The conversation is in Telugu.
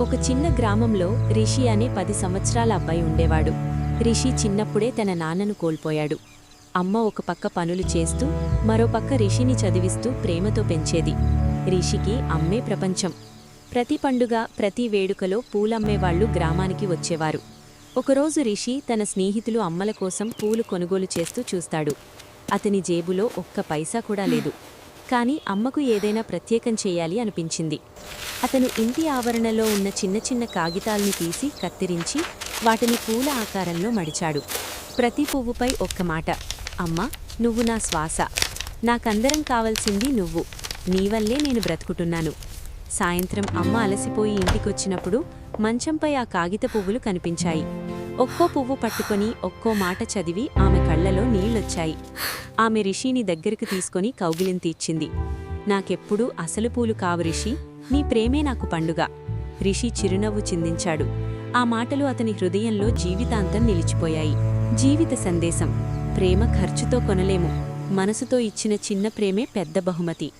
ఒక చిన్న గ్రామంలో రిషి అనే పది సంవత్సరాల అబ్బాయి ఉండేవాడు. రిషి చిన్నప్పుడే తన నాన్నను కోల్పోయాడు. అమ్మ ఒక పక్క పనులు చేస్తూ మరో పక్క రిషిని చదివిస్తూ ప్రేమతో పెంచేది. రిషికి అమ్మే ప్రపంచం. ప్రతి పండుగ ప్రతి వేడుకలో పూలమ్మేవాళ్ళు గ్రామానికి వచ్చేవారు. ఒకరోజు రిషి తన స్నేహితులు అమ్మల కోసం పూలు కొనుగోలు చేస్తూ చూస్తాడు. అతని జేబులో ఒక్క పైసా కూడా లేదు. కానీ అమ్మకు ఏదైనా ప్రత్యేకం చేయాలి అనిపించింది. అతను ఇంటి ఆవరణలో ఉన్న చిన్న చిన్న కాగితాల్ని తీసి కత్తిరించి వాటిని పూల ఆకారంలో మడిచాడు. ప్రతి పువ్వుపై ఒక్క మాట అమ్మా నువ్వు నా శ్వాస. నాకందరం కావలసింది నువ్వు. నీవల్లే నేను బ్రతుకుతున్నాను. సాయంత్రం అమ్మ అలసిపోయి ఇంటికొచ్చినప్పుడు మంచంపై ఆ కాగిత పువ్వులు కనిపించాయి. ఒక్కో పువ్వు పట్టుకొని ఒక్కో మాట చదివి ఆమె కళ్ళలో నీళ్ళొచ్చాయి ఆమె రిషిని దగ్గరికి తీసుకొని కౌగిలింతి ఇచ్చింది నాకెప్పుడూ అసలు పూలు కావు రిషి. నీ ప్రేమే నాకు పండుగ. రిషి చిరునవ్వు చిందించాడు. ఆ మాటలు అతని హృదయంలో జీవితాంతం నిలిచిపోయాయి. జీవిత సందేశం. ప్రేమ ఖర్చుతో కొనలేము. మనసుతో ఇచ్చిన చిన్న ప్రేమే పెద్ద బహుమతి.